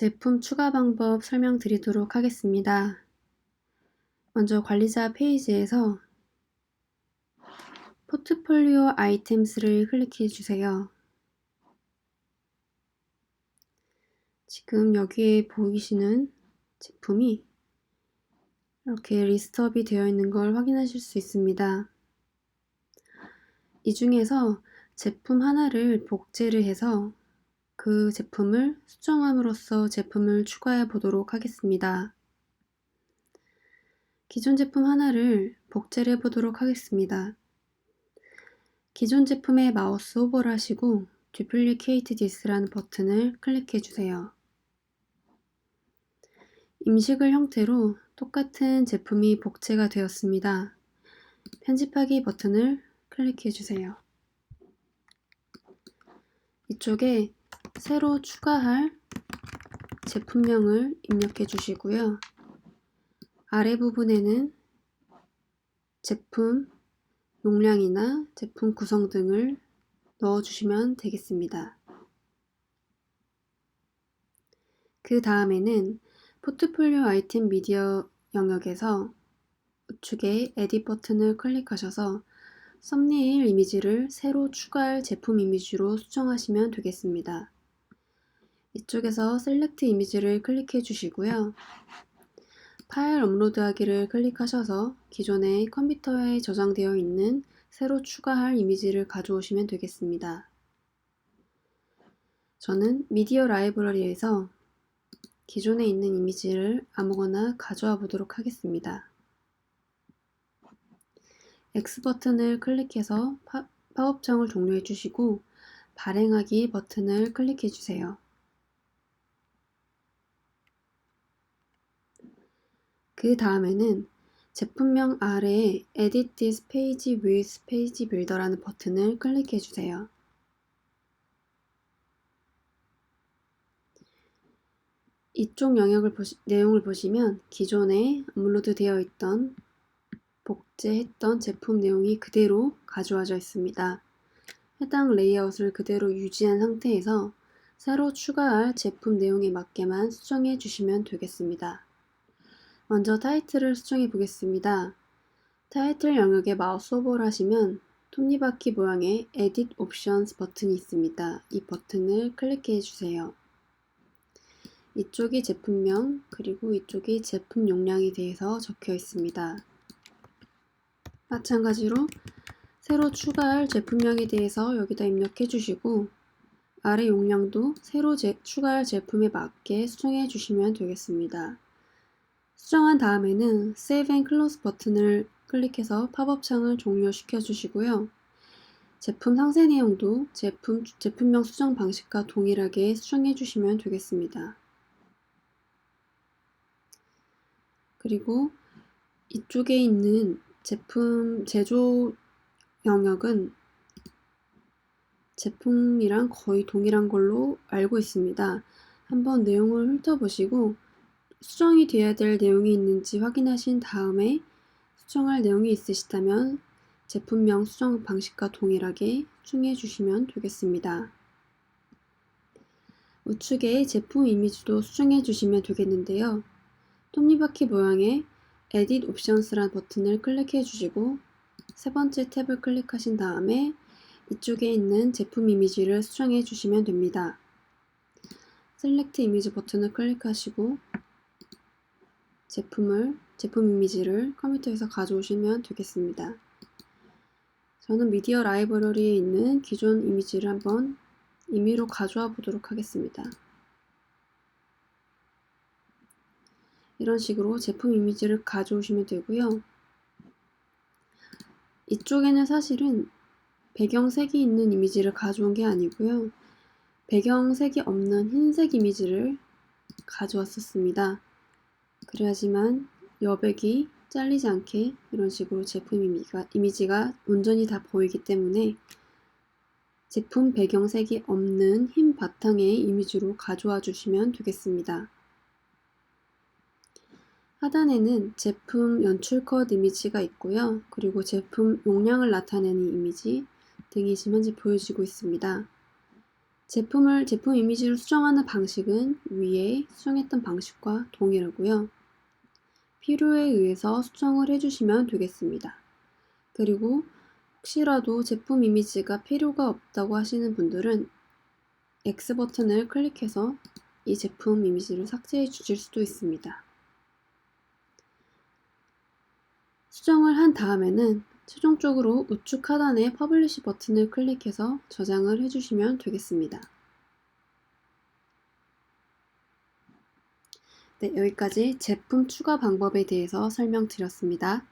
제품 추가 방법 설명드리도록 하겠습니다. 먼저 관리자 페이지에서 포트폴리오 아이템스를 클릭해 주세요. 지금 여기에 보이시는 제품이 이렇게 리스트업이 되어 있는 걸 확인하실 수 있습니다. 이 중에서 제품 하나를 복제를 해서 그 제품을 수정함으로써 제품을 추가해 보도록 하겠습니다. 기존 제품 하나를 복제를 해 보도록 하겠습니다. 기존 제품에 마우스 오버를 하시고 Duplicate This라는 버튼을 클릭해 주세요. 임식을 형태로 똑같은 제품이 복제가 되었습니다. 편집하기 버튼을 클릭해 주세요. 이쪽에 새로 추가할 제품명을 입력해 주시고요. 아래 부분에는 제품 용량이나 제품 구성 등을 넣어 주시면 되겠습니다. 그 다음에는 포트폴리오 아이템 미디어 영역에서 우측에 에딧 버튼을 클릭하셔서 썸네일 이미지를 새로 추가할 제품 이미지로 수정하시면 되겠습니다. 이쪽에서 셀렉트 이미지를 클릭해 주시고요. 파일 업로드하기를 클릭하셔서 기존의 컴퓨터에 저장되어 있는 새로 추가할 이미지를 가져오시면 되겠습니다. 저는 미디어 라이브러리에서 기존에 있는 이미지를 아무거나 가져와 보도록 하겠습니다. X 버튼을 클릭해서 파, 파업창을 종료해 주시고 발행하기 버튼을 클릭해 주세요. 그 다음에는 제품명 아래에 Edit this page with page builder라는 버튼을 클릭해 주세요. 이쪽 영역을 보시, 내용을 보시면 기존에 업로드 되어 있던 복제했던 제품 내용이 그대로 가져와져 있습니다. 해당 레이아웃을 그대로 유지한 상태에서 새로 추가할 제품 내용에 맞게만 수정해 주시면 되겠습니다. 먼저 타이틀을 수정해 보겠습니다. 타이틀 영역에 마우스 오버를 하시면 톱니바퀴 모양의 Edit Options 버튼이 있습니다. 이 버튼을 클릭해 주세요. 이쪽이 제품명 그리고 이쪽이 제품 용량에 대해서 적혀 있습니다. 마찬가지로 새로 추가할 제품명에 대해서 여기다 입력해 주시고 아래 용량도 새로 제, 추가할 제품에 맞게 수정해 주시면 되겠습니다. 수정한 다음에는 Save and Close 버튼을 클릭해서 팝업 창을 종료시켜 주시고요. 제품 상세 내용도 제품, 제품명 수정 방식과 동일하게 수정해 주시면 되겠습니다. 그리고 이쪽에 있는 제품 제조 영역은 제품이랑 거의 동일한 걸로 알고 있습니다. 한번 내용을 훑어보시고 수정이 되어야 될 내용이 있는지 확인하신 다음에 수정할 내용이 있으시다면 제품명 수정 방식과 동일하게 수정해 주시면 되겠습니다. 우측에 제품 이미지도 수정해 주시면 되겠는데요. 톱니바퀴 모양의 Edit Options라는 버튼을 클릭해 주시고 세 번째 탭을 클릭하신 다음에 이쪽에 있는 제품 이미지를 수정해 주시면 됩니다. 셀렉트 이미지 버튼을 클릭하시고 제품을 제품 이미지를 컴퓨터에서 가져오시면 되겠습니다. 저는 미디어 라이브러리에 있는 기존 이미지를 한번 임의로 가져와 보도록 하겠습니다. 이런 식으로 제품 이미지를 가져오시면 되고요. 이쪽에는 사실은 배경색이 있는 이미지를 가져온 게 아니고요. 배경색이 없는 흰색 이미지를 가져왔었습니다. 그래야지만 여백이 잘리지 않게 이런 식으로 제품 이미지가, 이미지가 온전히 다 보이기 때문에 제품 배경색이 없는 흰 바탕의 이미지로 가져와 주시면 되겠습니다. 하단에는 제품 연출 컷 이미지가 있고요. 그리고 제품 용량을 나타내는 이미지 등이 현재 보여지고 있습니다. 제품을 제품 이미지를 수정하는 방식은 위에 수정했던 방식과 동일하고요. 필요에 의해서 수정을 해주시면 되겠습니다. 그리고 혹시라도 제품 이미지가 필요가 없다고 하시는 분들은 X 버튼을 클릭해서 이 제품 이미지를 삭제해 주실 수도 있습니다. 수정을 한 다음에는 최종적으로 우측 하단의 퍼블리시 버튼을 클릭해서 저장을 해주시면 되겠습니다. 네, 여기까지 제품 추가 방법에 대해서 설명드렸습니다.